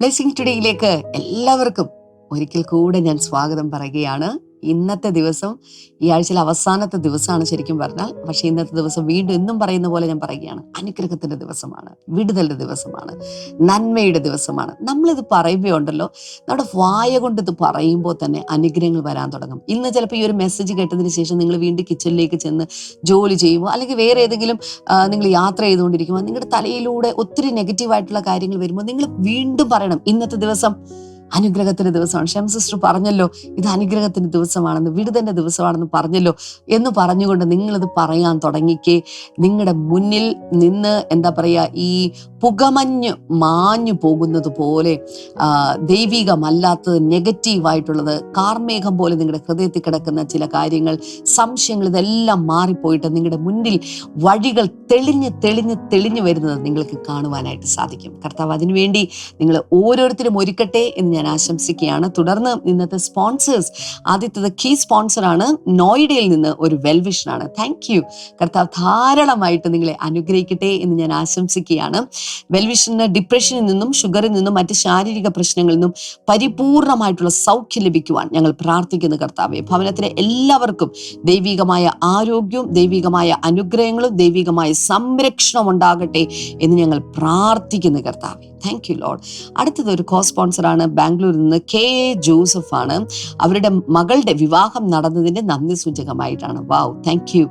Blessing ടുഡേയിലേക്ക് എല്ലാവർക്കും ഒരിക്കൽ കൂടെ ഞാൻ സ്വാഗതം പറയുകയാണ്. ഇന്നത്തെ ദിവസം ഈ ആഴ്ചയിലെ അവസാനത്തെ ദിവസമാണ് ശരിക്കും പറഞ്ഞാൽ. പക്ഷെ ഇന്നത്തെ ദിവസം വീണ്ടും എന്നും പറയുന്ന പോലെ ഞാൻ പറയുകയാണ്. അനുഗ്രഹത്തിന്റെ ദിവസമാണ്. വിടുതലിന്റെ ദിവസമാണ്. നന്മയുടെ ദിവസമാണ്. നമ്മളിത് പറയുമ്പോൾ ഉണ്ടല്ലോ നമ്മുടെ വായ കൊണ്ട് ഇത് പറയുമ്പോൾ തന്നെ അനുഗ്രഹങ്ങൾ വരാൻ തുടങ്ങും. ഇന്ന് ചിലപ്പോൾ ഈ ഒരു മെസ്സേജ് കേട്ടതിന് ശേഷം നിങ്ങൾ വീണ്ടും കിച്ചണിലേക്ക് ചെന്ന് ജോലി ചെയ്യുമ്പോൾ അല്ലെങ്കിൽ വേറെ ഏതെങ്കിലും നിങ്ങൾ യാത്ര ചെയ്തുകൊണ്ടിരിക്കുമ്പോൾ നിങ്ങളുടെ തലയിലൂടെ ഒത്തിരി നെഗറ്റീവ് ആയിട്ടുള്ള കാര്യങ്ങൾ വരുമ്പോൾ നിങ്ങൾ വീണ്ടും പറയണം ഇന്നത്തെ ദിവസം അനുഗ്രഹത്തിന്റെ ദിവസമാണ്. ഷെം സിസ്റ്റർ പറഞ്ഞല്ലോ ഇത് അനുഗ്രഹത്തിന്റെ ദിവസമാണെന്ന് വിടുതന്റെ ദിവസമാണെന്ന് പറഞ്ഞല്ലോ എന്ന് പറഞ്ഞുകൊണ്ട് നിങ്ങളിത് പറയാൻ തുടങ്ങിക്കേ. നിങ്ങളുടെ മുന്നിൽ നിന്ന് എന്താ പറയുക ഈ പുകമഞ്ഞ് മാഞ്ഞു പോകുന്നത് പോലെ ദൈവികമല്ലാത്തത് നെഗറ്റീവായിട്ടുള്ളത് കാർമേഘം പോലെ നിങ്ങളുടെ ഹൃദയത്തിൽ കിടക്കുന്ന ചില കാര്യങ്ങൾ സംശയങ്ങൾ ഇതെല്ലാം മാറിപ്പോയിട്ട് നിങ്ങളുടെ മുന്നിൽ വഴികൾ തെളിഞ്ഞ് തെളിഞ്ഞ് തെളിഞ്ഞു വരുന്നത് നിങ്ങൾക്ക് കാണുവാനായിട്ട് സാധിക്കും. കർത്താവ് അതിനുവേണ്ടി നിങ്ങൾ ഓരോരുത്തരും ഒരുക്കട്ടെ എന്ന് ഞാൻ ആശംസിക്കുകയാണ്. തുടർന്ന് ഇന്നത്തെ സ്പോൺസേഴ്സ് ആദ്യത്തത് കീ സ്പോൺസറാണ് നോയിഡയിൽ നിന്ന് ഒരു വെൽവിഷനാണ്. താങ്ക് യു കർത്താവ് ധാരാളമായിട്ട് നിങ്ങളെ അനുഗ്രഹിക്കട്ടെ എന്ന് ഞാൻ ആശംസിക്കുകയാണ്. വെൽവിഷന് ഡിപ്രഷനിൽ നിന്നും ഷുഗറിൽ നിന്നും മറ്റ് ശാരീരിക പ്രശ്നങ്ങളിൽ നിന്നും പരിപൂർണമായിട്ടുള്ള സൗഖ്യം ലഭിക്കുവാൻ ഞങ്ങൾ പ്രാർത്ഥിക്കുന്നു കർത്താവെ. ഭവനത്തിലെ എല്ലാവർക്കും ദൈവികമായ ആരോഗ്യവും ദൈവികമായ അനുഗ്രഹങ്ങളും ദൈവികമായ സംരക്ഷണം ഉണ്ടാകട്ടെ എന്ന് ഞങ്ങൾ പ്രാർത്ഥിക്കുന്നു കർത്താവെ. താങ്ക് യു ലോഡ് അടുത്തത് ഒരു കോ സ്പോൺസറാണ് ബാംഗ്ലൂരിൽ നിന്ന് കെ. എ. ജോസഫ് ആണ്. അവരുടെ മകളുടെ വിവാഹം നടന്നതിന്റെ നന്ദി സൂചകമായിട്ടാണ്. വാവ് താങ്ക് യു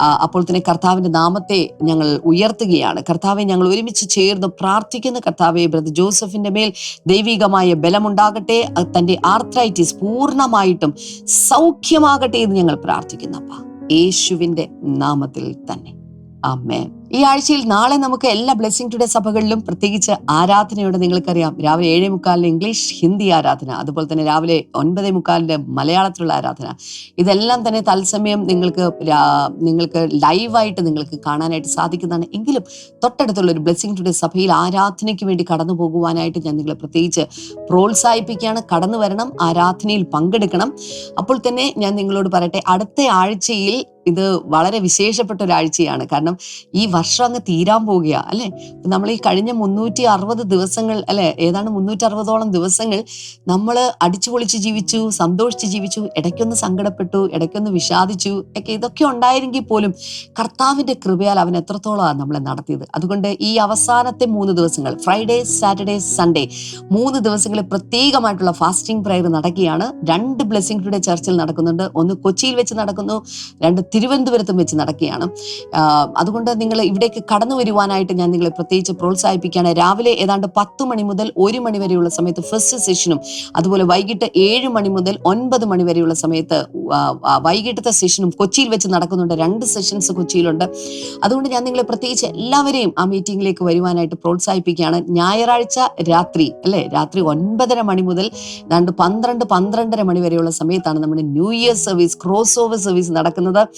അപ്പോൾ തന്നെ കർത്താവിന്റെ നാമത്തെ ഞങ്ങൾ ഉയർത്തുകയാണ്. കർത്താവെ ഞങ്ങൾ ഒരുമിച്ച് ചേർന്ന് പ്രാർത്ഥിക്കുന്ന. കർത്താവെ ബ്രദർ ജോസഫിന്റെ മേൽ ദൈവികമായ ബലമുണ്ടാകട്ടെ. തന്റെ ആർത്രൈറ്റിസ് പൂർണമായിട്ടും സൗഖ്യമാകട്ടെ എന്ന് ഞങ്ങൾ പ്രാർത്ഥിക്കുന്നപ്പ യേശുവിന്റെ നാമത്തിൽ തന്നെ. ആമേൻ ഈ ആഴ്ചയിൽ നാളെ നമുക്ക് എല്ലാ ബ്ലെസ്സിംഗ് ടുഡേ സഭകളിലും പ്രത്യേകിച്ച് ആരാധനയോടെ നിങ്ങൾക്കറിയാം. രാവിലെ ഏഴേ മുക്കാലിന് ഇംഗ്ലീഷ് ഹിന്ദി ആരാധന. അതുപോലെ തന്നെ രാവിലെ ഒൻപതേ മുക്കാലിന്റെ മലയാളത്തിലുള്ള ആരാധന. ഇതെല്ലാം തന്നെ തത്സമയം നിങ്ങൾക്ക് നിങ്ങൾക്ക് ലൈവായിട്ട് നിങ്ങൾക്ക് കാണാനായിട്ട് സാധിക്കുന്നതാണ്. എങ്കിലും തൊട്ടടുത്തുള്ള ഒരു ബ്ലെസ്സിംഗ് ടുഡേ സഭയിൽ ആരാധനയ്ക്ക് വേണ്ടി കടന്നു പോകുവാനായിട്ട് ഞാൻ നിങ്ങളെ പ്രത്യേകിച്ച് പ്രോത്സാഹിപ്പിക്കുകയാണ്. കടന്നു വരണം ആരാധനയിൽ പങ്കെടുക്കണം. അപ്പോൾ തന്നെ ഞാൻ നിങ്ങളോട് പറയട്ടെ അടുത്ത ആഴ്ചയിൽ ഇത് വളരെ വിശേഷപ്പെട്ട ഒരാഴ്ചയാണ് കാരണം ഈ വർഷം അങ്ങ് തീരാൻ പോവുകയാണ് അല്ലെ? നമ്മൾ ഈ കഴിഞ്ഞ മുന്നൂറ്റി അറുപത് ദിവസങ്ങൾ അല്ലെ? ഏതാണ്ട് മുന്നൂറ്റി അറുപതോളം ദിവസങ്ങൾ നമ്മൾ അടിച്ചു പൊളിച്ച് ജീവിച്ചു സന്തോഷിച്ച് ജീവിച്ചു ഇടയ്ക്കൊന്ന് സങ്കടപ്പെട്ടു ഇടയ്ക്കൊന്ന് വിഷാദിച്ചു ഒക്കെ ഇതൊക്കെ ഉണ്ടായിരുന്നെങ്കിൽ പോലും കർത്താവിന്റെ കൃപയാൽ അവൻ എത്രത്തോളമാണ് നമ്മളെ നടത്തിയത്. അതുകൊണ്ട് ഈ അവസാനത്തെ മൂന്ന് ദിവസങ്ങൾ ഫ്രൈഡേ സാറ്റർഡേ സൺഡേ മൂന്ന് ദിവസങ്ങളിൽ പ്രത്യേകമായിട്ടുള്ള ഫാസ്റ്റിംഗ് പ്രയർ നടക്കുകയാണ്. രണ്ട് ബ്ലെസ്സിംഗ് ടുഡേ ചർച്ചിൽ നടക്കുന്നുണ്ട്. ഒന്ന് കൊച്ചിയിൽ വെച്ച് നടക്കുന്നു രണ്ട് തിരുവനന്തപുരത്തും വെച്ച് നടക്കുകയാണ്. അതുകൊണ്ട് നിങ്ങൾ ഇവിടേക്ക് കടന്നു വരുവാനായിട്ട് ഞാൻ നിങ്ങളെ പ്രത്യേകിച്ച് പ്രോത്സാഹിപ്പിക്കുകയാണ്. രാവിലെ ഏതാണ്ട് പത്ത് മണി മുതൽ ഒരു മണി വരെയുള്ള സമയത്ത് ഫസ്റ്റ് സെഷനും അതുപോലെ വൈകിട്ട് ഏഴ് മണി മുതൽ ഒൻപത് മണി വരെയുള്ള സമയത്ത് വൈകിട്ടത്തെ സെഷനും കൊച്ചിയിൽ വെച്ച് നടക്കുന്നുണ്ട്. രണ്ട് സെഷൻസ് കൊച്ചിയിലുണ്ട്. അതുകൊണ്ട് ഞാൻ നിങ്ങളെ പ്രത്യേകിച്ച് എല്ലാവരെയും ആ മീറ്റിംഗിലേക്ക് വരുവാനായിട്ട് പ്രോത്സാഹിപ്പിക്കുകയാണ്. ഞായറാഴ്ച രാത്രി അല്ലേ? രാത്രി ഒൻപതര മണി മുതൽ ഏതാണ്ട് പന്ത്രണ്ട് പന്ത്രണ്ടര മണി വരെയുള്ള സമയത്താണ് നമ്മുടെ new year service cross over service നടക്കുന്നത്.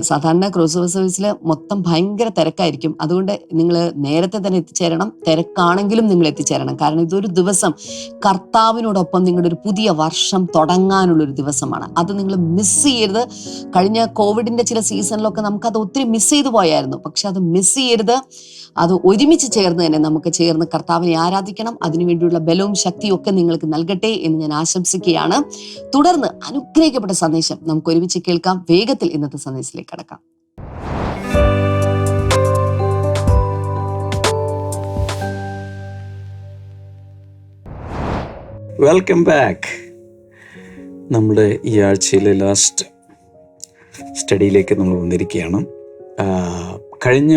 സാധാരണ ക്രൂസ് ഓവർ സർവീസിൽ മൊത്തം ഭയങ്കര തിരക്കായിരിക്കും. അതുകൊണ്ട് നിങ്ങൾ നേരത്തെ തന്നെ എത്തിച്ചേരണം. തിരക്കാണെങ്കിലും നിങ്ങൾ എത്തിച്ചേരണം. കാരണം ഇതൊരു ദിവസം കർത്താവിനോടൊപ്പം നിങ്ങളുടെ ഒരു പുതിയ വർഷം തുടങ്ങാനുള്ള ഒരു ദിവസമാണ്. അത് നിങ്ങൾ മിസ് ചെയ്യരുത്. കഴിഞ്ഞ കോവിഡിന്റെ ചില സീസണിലൊക്കെ നമുക്കത് ഒത്തിരി മിസ് ചെയ്തു പോയായിരുന്നു. പക്ഷെ അത് മിസ് ചെയ്യരുത്. അത് ഒരുമിച്ച് ചേർന്ന് തന്നെ നമുക്ക് ചേർന്ന് കർത്താവിനെ ആരാധിക്കണം. അതിനുവേണ്ടിയുള്ള ബലവും ശക്തിയും ഒക്കെ നിങ്ങൾക്ക് നൽകട്ടെ എന്ന് ഞാൻ ആശംസിക്കുകയാണ്. തുടർന്ന് അനുഗ്രഹിക്കപ്പെട്ട സന്ദേശം നമുക്ക് ഒരുമിച്ച് കേൾക്കാം. വേഗത്തിൽ ഇന്നത്തെ സന്ദേശത്തിലേക്ക് കടക്കാം. വെൽക്കം ബാക്ക് നമ്മുടെ ഈ ആഴ്ചയിലെ ലാസ്റ്റ് സ്റ്റഡിയിലേക്ക് നമ്മൾ വന്നിരിക്കുകയാണ്. കഴിഞ്ഞ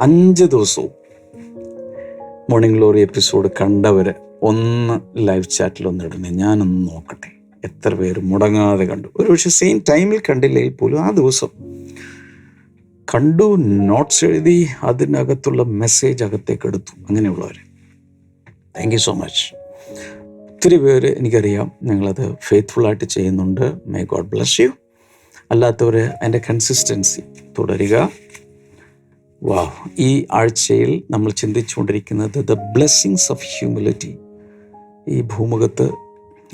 അഞ്ച് ദിവസവും മോർണിംഗ് ഗ്ലോറി എപ്പിസോഡ് കണ്ടവർ ഒന്ന് ലൈവ് ചാറ്റിൽ ഒന്ന് ഇടണേ ഞാനൊന്ന് നോക്കട്ടെ. എത്ര പേര് മുടങ്ങാതെ കണ്ടു. ഒരു പക്ഷേ സെയിം ടൈമിൽ കണ്ടില്ലെങ്കിൽ പോലും ആ ദിവസം കണ്ടു നോട്ട്സ് എഴുതി അതിനകത്തുള്ള മെസ്സേജ് അകത്തേക്ക് എടുത്തു. അങ്ങനെയുള്ളവർ താങ്ക് യു സോ മച്ച് ഒത്തിരി പേര് എനിക്കറിയാം നിങ്ങളത് ഫെയ്ത്ത്ഫുള്ളായിട്ട് ചെയ്യുന്നുണ്ട്. മേ ഗോഡ് ബ്ലസ് യു അല്ലാത്തവർ അതിന്റെ കൺസിസ്റ്റൻസി തുടരുക. വാ ഈ ആഴ്ചയിൽ നമ്മൾ ചിന്തിച്ചുകൊണ്ടിരിക്കുന്നത് ദ ബ്ലെസ്സിങ്സ് ഓഫ് ഹ്യൂമിലിറ്റി ഈ ഭൂമുഖത്ത്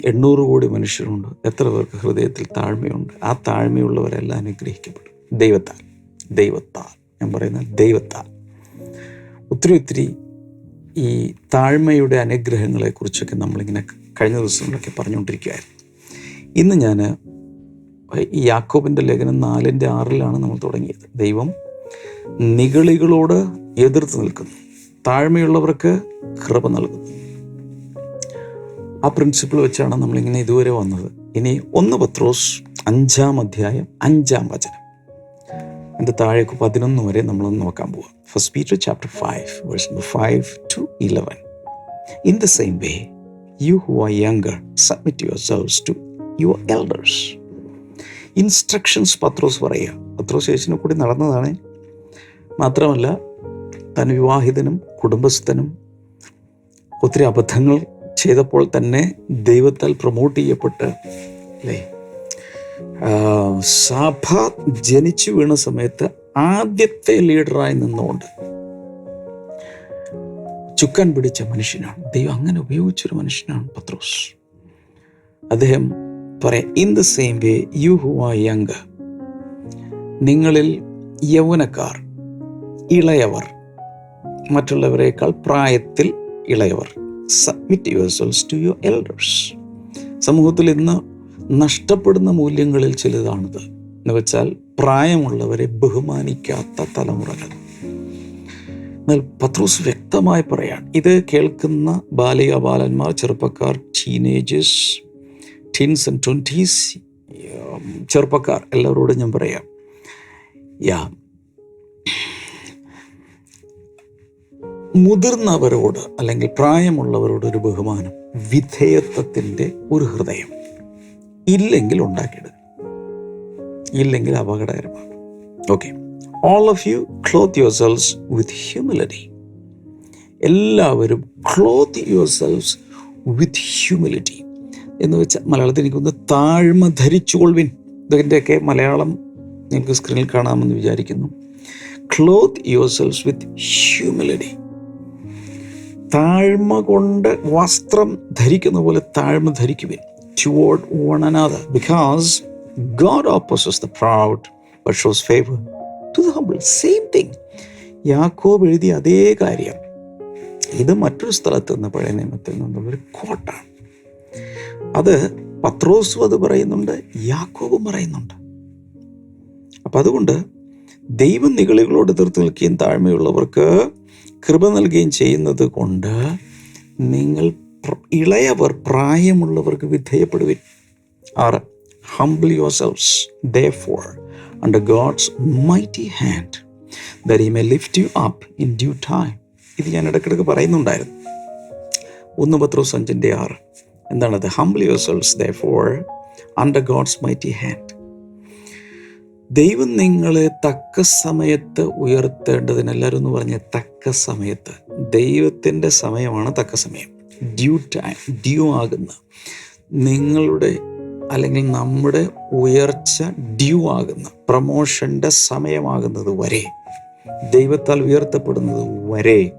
എണ്ണൂറ് കോടി മനുഷ്യരുണ്ട്. എത്ര പേർക്ക് ഹൃദയത്തിൽ താഴ്മയുണ്ട്. ആ താഴ്മയുള്ളവരെല്ലാം അനുഗ്രഹിക്കപ്പെടും. ദൈവത്താൽ. ദൈവത്താൽ. ഞാൻ പറയുന്ന ദൈവത്താൽ. ഒത്തിരി ഒത്തിരി ഈ താഴ്മയുടെ അനുഗ്രഹങ്ങളെക്കുറിച്ചൊക്കെ നമ്മളിങ്ങനെ കഴിഞ്ഞ ദിവസങ്ങളിലൊക്കെ പറഞ്ഞുകൊണ്ടിരിക്കുകയായിരുന്നു. ഇന്ന് ഞാൻ ഈ യാക്കോബിന്റെ ലേഖനം നാലിന്റെ ആറിലാണ് നമ്മൾ തുടങ്ങിയത്. ദൈവം നിഗളികളോട് എതിർത്ത് നിൽക്കുന്നു. താഴ്മയുള്ളവർക്ക് കൃപ നൽകുന്നു. ആ പ്രിൻസിപ്പിൾ വെച്ചാണ് നമ്മളിങ്ങനെ ഇതുവരെ വന്നത്. ഇനി ഒന്ന് പത്രോസ് അഞ്ചാം അധ്യായം അഞ്ചാം വചനം. എന്റെ താഴേക്ക് പതിനൊന്ന് വരെ നമ്മളൊന്ന് നോക്കാൻ പോവാം. First Peter chapter five verse number five to eleven in the same way you who are younger submit your selves to your elders instructions Pathros പറയുക. പത്രോസ് യേശുവിനെ കൂടി നടന്നതാണ്. മാത്രമല്ല താൻ വിവാഹിതനും കുടുംബസ്ഥനും ഒത്തിരി അബദ്ധങ്ങൾ ചെയ്തപ്പോൾ തന്നെ ദൈവത്താൽ പ്രൊമോട്ട് ചെയ്യപ്പെട്ട് അല്ലേ? സഭ ജനിച്ചു വീണ സമയത്ത് ആദ്യത്തെ ലീഡറായി നിന്നുകൊണ്ട് ചുക്കാൻ പിടിച്ച മനുഷ്യനാണ്. ദൈവം അങ്ങനെ ഉപയോഗിച്ചൊരു മനുഷ്യനാണ് പത്രോസ്. അദ്ദേഹം പറയാം in the same way you who are young നിങ്ങളിൽ യൗവനക്കാർ ഇളയവർ മറ്റുള്ളവരെക്കാൾ പ്രായത്തിൽ ഇളയവർ. Submit your selves to your elders സമൂഹത്തിൽ ഇന്ന് നഷ്ടപ്പെടുന്ന മൂല്യങ്ങളിൽ ചിലതാണിത്. എന്ന് വെച്ചാൽ പ്രായമുള്ളവരെ ബഹുമാനിക്കാത്ത തലമുറകൾ. എന്നാൽ പത്രോസ് വ്യക്തമായി പറയാൻ ഇത് കേൾക്കുന്ന ബാലിക ബാലന്മാർ ചെറുപ്പക്കാർ ടീനേജേഴ്സ് ടീൻസ് ആൻഡ് ട്വന്റീസ് ചെറുപ്പക്കാർ എല്ലാവരോടും ഞാൻ പറയാം. യാ മുതിർന്നവരോട് അല്ലെങ്കിൽ പ്രായമുള്ളവരോട് ഒരു ബഹുമാനം വിധേയത്വത്തിന്റെ ഒരു ഹൃദയം ഇല്ലെങ്കിൽ ഉണ്ടാക്കിയെടുക്കും ഇല്ലെങ്കിൽ അപകടകരമാണ് okay all of you clothe your selves with humility എല്ലാവരും clothe your selves with humility എന്ന് വെച്ചാൽ മലയാളത്തിൽ എനിക്കൊന്ന് താഴ്മ ധരിച്ചുകൊള്ളുവിൻ. ഇതിന്റെയൊക്കെ മലയാളം നിങ്ങൾക്ക് സ്ക്രീനിൽ കാണാമെന്ന് വിചാരിക്കുന്നു. Clothe your selves with humility താഴ്മ കൊണ്ട് വസ്ത്രം ധരിക്കുന്ന പോലെ താഴ്മ ധരിക്കുവിൻ. Toward one another because God opposes the proud but shows favour to the humble same thing Yakob എഴുതിയ അതേ കാര്യം. ഇത് മറ്റൊരു സ്ഥലത്ത് നിന്ന് പഴയ നിയമത്തിൽ നിന്നുള്ളൊരു കോട്ടാണ് അത് പത്രോസും അത് പറയുന്നുണ്ട് യാക്കോബും പറയുന്നുണ്ട്. അപ്പം അതുകൊണ്ട് ദൈവം നികളികളോട് എതിർത്ത് നിൽക്കുകയും താഴ്മയുള്ളവർക്ക് കൃപ നൽകുകയും ചെയ്യുന്നത് കൊണ്ട് നിങ്ങൾ ഇളയവർ പ്രായമുള്ളവർക്ക് വിധേയപ്പെടുവിൻ. ആറ് humble your selves therefore under God's mighty hand that he may lift you up in due time ഇത് ഞാൻ ഇടയ്ക്കിടയ്ക്ക് പറയുന്നുണ്ടായിരുന്നു. ഒന്ന് പത്രോസ് അഞ്ചിന്റെ ആറ്. എന്താണത്? Humble your selves therefore under God's mighty hand ദൈവം നിങ്ങളെ തക്ക സമയത്ത് ഉയർത്തേണ്ടതിന് എല്ലാവരും എന്ന് പറഞ്ഞ തക്ക സമയത്ത്. ദൈവത്തിന്റെ സമയമാണ് തക്ക സമയം. ഡ്യൂ ടൈം ഡ്യൂ ആകുന്ന. നിങ്ങളുടെ അല്ലെങ്കിൽ നമ്മുടെ ഉയർച്ച ഡ്യൂ ആകുന്ന പ്രമോഷന്റെ സമയമാകുന്നത് വരെ ദൈവത്താൽ ഉയർത്തപ്പെടുന്നത് വരെ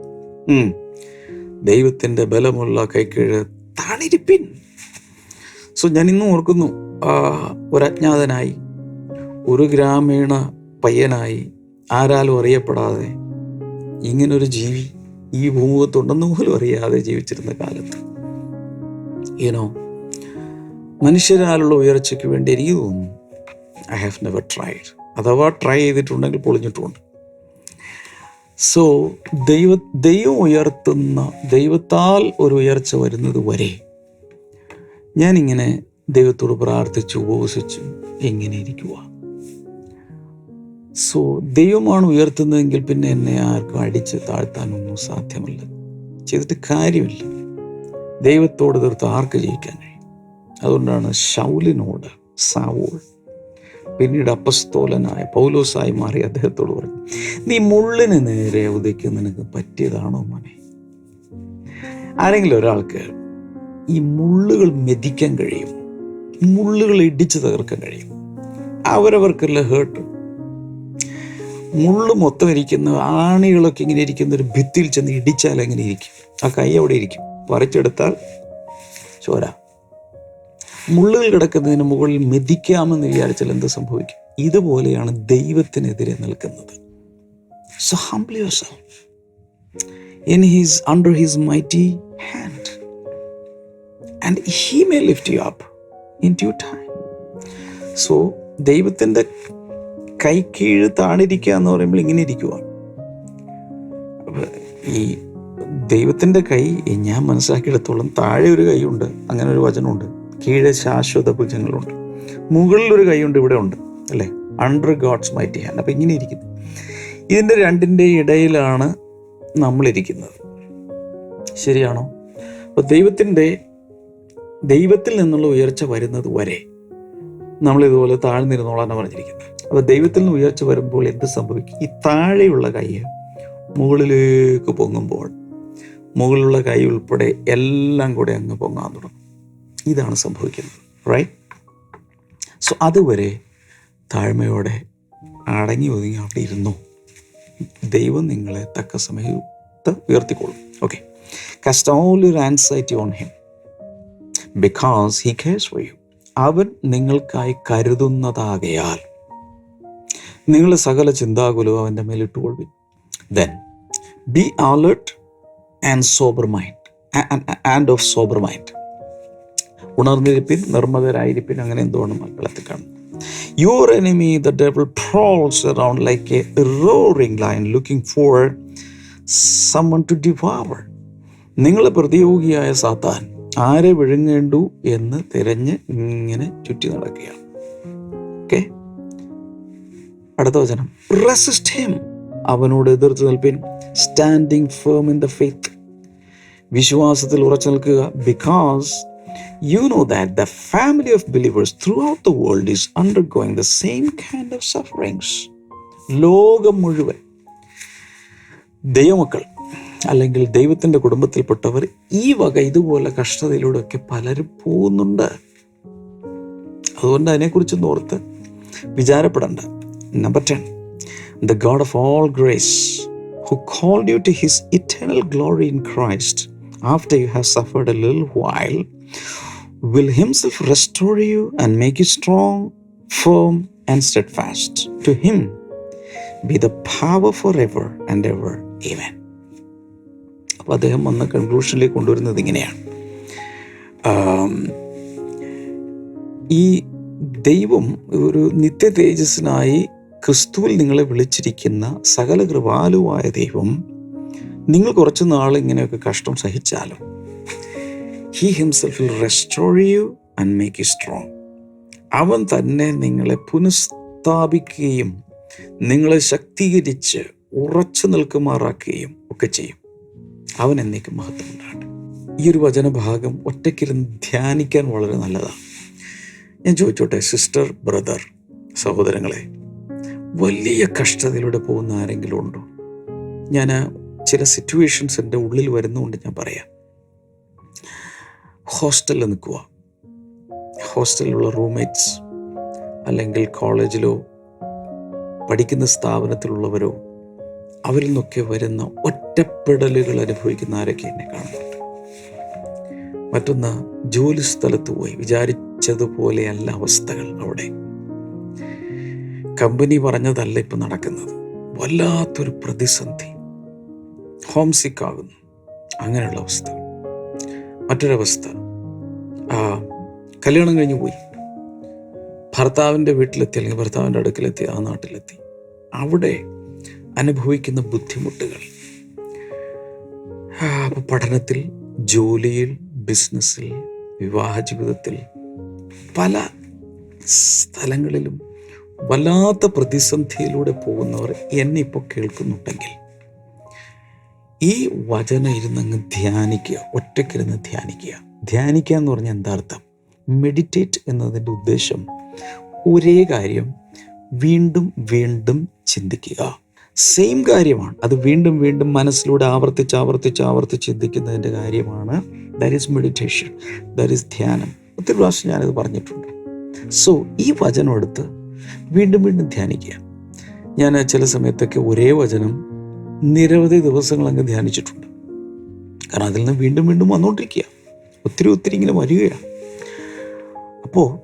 ദൈവത്തിന്റെ ബലമുള്ള കൈക്കീഴ് താണിരിപ്പിൻ. സോ ഞാൻ ഇന്നും ഓർക്കുന്നു ആ, ഒരു ഗ്രാമീണ പയ്യനായി ആരാലും അറിയപ്പെടാതെ ഇങ്ങനൊരു ജീവി ഈ ഭൂമുഖത്തുണ്ടെന്ന് പോലും അറിയാതെ ജീവിച്ചിരുന്ന കാലത്ത്. ഈനോ മനുഷ്യരാലുള്ള ഉയർച്ചയ്ക്ക് വേണ്ടി എനിക്ക് തോന്നുന്നു ഐ ഹാവ് നെവർ ട്രൈഡ് അഥവാ ട്രൈ ചെയ്തിട്ടുണ്ടെങ്കിൽ പൊളിഞ്ഞിട്ടുമുണ്ട് സോ ദൈവ ദൈവം ഉയർത്തുന്ന ദൈവത്താൽ ഒരു ഉയർച്ച വരുന്നത് വരെ ഞാനിങ്ങനെ ദൈവത്തോട് പ്രാർത്ഥിച്ചു ഉപവസിച്ചു എങ്ങനെ ഇരിക്കുക സോ ദൈവമാണ് ഉയർത്തുന്നതെങ്കിൽ പിന്നെ എന്നെ ആർക്കും അടിച്ച് താഴ്ത്താനൊന്നും സാധ്യമല്ല. ചെയ്തിട്ട് കാര്യമില്ല. ദൈവത്തോട് തീർത്ത് ആർക്ക് ജയിക്കാൻ കഴിയും? അതുകൊണ്ടാണ് ഷൗലിനോട് സാവോൾ പിന്നീട് അപ്പസ്തോലനായ പൗലോസായി മാറി അദ്ദേഹത്തോട് പറഞ്ഞു നീ മുള്ളിന് നേരെ ഉദിക്കുന്ന നിനക്ക് പറ്റിയതാണോ മോനെ? ആരെങ്കിലും ഒരാൾക്ക് ഈ മുള്ളുകൾ മെതിക്കാൻ കഴിയും മുള്ളുകൾ ഇടിച്ചു തകർക്കാൻ കഴിയും അവരവർക്കുള്ള ഹേർട്ട് മുള്ളു മൊത്തം ഇരിക്കുന്ന ആണികളൊക്കെ ഇങ്ങനെ ഇരിക്കുന്ന ഒരു ഭിത്തിയിൽ ചെന്ന് ഇടിച്ചാൽ എങ്ങനെ ഇരിക്കും? ആ കൈ അവിടെ ഇരിക്കും? വരച്ചെടുത്താൽ ചോര. മുള്ളുകൾ കിടക്കുന്നതിന് മുകളിൽ മെതിക്കാമെന്ന് വിചാരിച്ചാൽ എന്ത് സംഭവിക്കും? ഇതുപോലെയാണ് ദൈവത്തിനെതിരെ നിൽക്കുന്നത്. So his under his mighty hand. And he may lift you up in due time. So ദൈവത്തിന്റെ കൈ കീഴ് താണിരിക്കുക എന്ന് പറയുമ്പോൾ ഇങ്ങനെ ഇരിക്കുക ഈ ദൈവത്തിന്റെ കൈ ഞാൻ മനസ്സിലാക്കിയെടുത്തോളം താഴെ ഒരു കൈയുണ്ട് അങ്ങനെ ഒരു വചനമുണ്ട്. കീഴെ ശാശ്വത ഭുജങ്ങളുണ്ട്. മുകളിലൊരു കൈയുണ്ട് ഇവിടെ ഉണ്ട് അല്ലേ? അണ്ടർ ഗോഡ്സ് മൈറ്റി ഹാൻഡ് അപ്പം ഇങ്ങനെ ഇരിക്കുന്നു. ഇതിന്റെ രണ്ടിന്റെ ഇടയിലാണ് നമ്മളിരിക്കുന്നത്. ശരിയാണോ? അപ്പോൾ ദൈവത്തിന്റെ ദൈവത്തിൽ നിന്നുള്ള ഉയർച്ച വരുന്നത് വരെ നമ്മളിതുപോലെ താഴ്ന്നിരുന്നോളാന്ന് പറഞ്ഞിരിക്കുന്നത് അപ്പോൾ ദൈവത്തിൽ നിന്ന് ഉയർച്ച വരുമ്പോൾ എന്ത് സംഭവിക്കും? ഈ താഴെയുള്ള കൈ മുകളിലേക്ക് പൊങ്ങുമ്പോൾ മുകളിലുള്ള കൈ ഉൾപ്പെടെ എല്ലാം കൂടെ അങ്ങ് പൊങ്ങാൻ തുടങ്ങും. ഇതാണ് സംഭവിക്കുന്നത് റൈറ്റ് സോ അതുവരെ താഴ്മയോടെ അടങ്ങി ഒതുങ്ങി അവിടെ ഇരുന്നു. ദൈവം നിങ്ങളെ തക്ക സമയത്ത് ഉയർത്തിക്കോളും okay cast all your anxiety on him because he cares for you അവൻ നിങ്ങൾക്കായി കരുതുന്നതാകയാൽ നിങ്ങളുടെ സകല ചിന്താകുലവും അവന്റെ മേലിട്ടുകൊള്ളുവിൻ then be alert and sober mind and of sober mind ഉണർന്നിരിപ്പിൻ നിർമ്മതരായിരിപ്പിൻ അങ്ങനെ എന്തുകൊണ്ട് മക്കളത്തിൽ കാണും your enemy the devil prowls around like a roaring lion looking for someone to devour നിങ്ങളെ പ്രതിയോഗിയായ സാത്താൻ ആരെ വിഴുങ്ങേണ്ടു എന്ന് തിരഞ്ഞ് ഇങ്ങനെ ചുറ്റി നടക്കുകയാണ്. ഓക്കെ അടുത്ത വചനം. റെസിസ്റ്റ് ഹിം അവനോട് എതിർത്ത് നിൽപ്പിൻ. Standing firm in the faith വിശ്വാസത്തിൽ ഉറച്ചു നിൽക്കുക. Because you know that the family of believers throughout the world is undergoing the same kind of sufferings ലോകം മുഴുവൻ. ദൈവമക്കൾ അല്ലെങ്കിൽ ദൈവത്തിന്റെ കുടുംബത്തിൽപ്പെട്ടവർ ഈ വക ഇതുപോലെ കഷ്ടതയിലൂടെയൊക്കെ പലരും പോകുന്നുണ്ട്. അതുകൊണ്ട് അതിനെക്കുറിച്ച് ഓർത്ത് വിചാരപ്പെടണ്ട. Number ten the God of all grace who called you to his eternal glory in Christ after you have suffered a ലിൽ while will himself restore you and make you strong, firm, and steadfast. To him be the power forever and ever. Amen. അപ്പോൾ അദ്ദേഹം വന്ന കൺക്ലൂഷനിലേക്ക് കൊണ്ടുവരുന്നത് ഇങ്ങനെയാണ് ഈ ദൈവം ഒരു നിത്യ തേജസ്സിനായി ക്രിസ്തുവിൽ നിങ്ങളെ വിളിച്ചിരിക്കുന്ന സകല കൃപാലുവായ ദൈവം നിങ്ങൾ കുറച്ച് നാൾ ഇങ്ങനെയൊക്കെ കഷ്ടം സഹിച്ചാലും he himself will restore you and make you strong അവൻ തന്നെ നിങ്ങളെ പുനഃസ്ഥാപിക്കുകയും നിങ്ങളെ ശക്തീകരിച്ച് ഉറച്ചു നിൽക്കുമാറാക്കുകയും ഒക്കെ ചെയ്യും. അവൻ എന്നേക്കും മഹത്വം ഉണ്ടാകട്ടെ ഈ ഒരു വചനഭാഗം ഒറ്റയ്ക്കിരുന്ന് ധ്യാനിക്കാൻ വളരെ നല്ലതാണ്. ഞാൻ ചോദിച്ചോട്ടെ സിസ്റ്റർ ബ്രദർ സഹോദരങ്ങളെ വലിയ കഷ്ടതയിലൂടെ പോകുന്ന ആരെങ്കിലും ഉണ്ടോ? ഞാൻ ചില സിറ്റുവേഷൻസ് എന്റെ ഉള്ളിൽ വരുന്നുകൊണ്ട് ഞാൻ പറയാം. ഹോസ്റ്റലിൽ നിൽക്കുക. ഹോസ്റ്റലിലുള്ള റൂംമേറ്റ്സ് അല്ലെങ്കിൽ കോളേജിലോ പഠിക്കുന്ന സ്ഥാപനത്തിലുള്ളവരോ അവരിൽ നിന്നൊക്കെ വരുന്ന ഒറ്റപ്പെടലുകൾ അനുഭവിക്കുന്ന ആരൊക്കെ എന്നെ കാണുന്നുണ്ട് മറ്റൊന്ന് ജോലി സ്ഥലത്ത് പോയി വിചാരിച്ചതുപോലെയല്ല അവസ്ഥകൾ അവിടെ. കമ്പനി പറഞ്ഞതല്ല ഇപ്പം നടക്കുന്നത്. വല്ലാത്തൊരു പ്രതിസന്ധി. ഹോം സിക്ക് ആകുന്നു. അങ്ങനെയുള്ള അവസ്ഥ. മറ്റൊരവസ്ഥ. കല്യാണം കഴിഞ്ഞ് പോയി. ഭർത്താവിന്റെ വീട്ടിലെത്തി അല്ലെങ്കിൽ ഭർത്താവിന്റെ അടുക്കിലെത്തി ആ നാട്ടിലെത്തി. അവിടെ അനുഭവിക്കുന്ന ബുദ്ധിമുട്ടുകൾ. ആ, പഠനത്തിൽ ജോലിയിൽ ബിസിനസ്സിൽ വിവാഹ ജീവിതത്തിൽ പല സ്ഥലങ്ങളിലും വല്ലാത്ത പ്രതിസന്ധിയിലൂടെ പോകുന്നവർ എന്നെ ഇപ്പോൾ കേൾക്കുന്നുണ്ടെങ്കിൽ ഈ വചനം ഇരുന്നങ്ങ് ധ്യാനിക്കുക ഒറ്റയ്ക്കിരുന്ന് ധ്യാനിക്കുക. ധ്യാനിക്കുക എന്ന് പറഞ്ഞാൽ എന്താ അർത്ഥം? മെഡിറ്റേറ്റ് എന്നതിന്റെ ഉദ്ദേശം ഒരേ കാര്യം വീണ്ടും വീണ്ടും ചിന്തിക്കുക. സെയിം കാര്യമാണ്. അത് വീണ്ടും വീണ്ടും മനസ്സിലൂടെ ആവർത്തിച്ച് ആവർത്തിച്ച് ആവർത്തിച്ച് ചിന്തിക്കുന്നതിന്റെ കാര്യമാണ്. That is meditation that is ധ്യാനം. ഒത്തിരി പ്രാവശ്യം ഞാനത് പറഞ്ഞിട്ടുണ്ട്. സോ ഈ വചനം എടുത്ത് വീണ്ടും വീണ്ടും ധ്യാനിക്കുക. ഞാൻ ചില സമയത്തൊക്കെ ഒരേ വചനം നിരവധി ദിവസങ്ങൾ അങ്ങ് ധ്യാനിച്ചിട്ടുണ്ട്. കാരണം അതിൽ നിന്ന് വീണ്ടും വീണ്ടും വന്നുകൊണ്ടിരിക്കുക ഒത്തിരി ഒത്തിരി ഇങ്ങനെ വരികയാണ്. അപ്പോൾ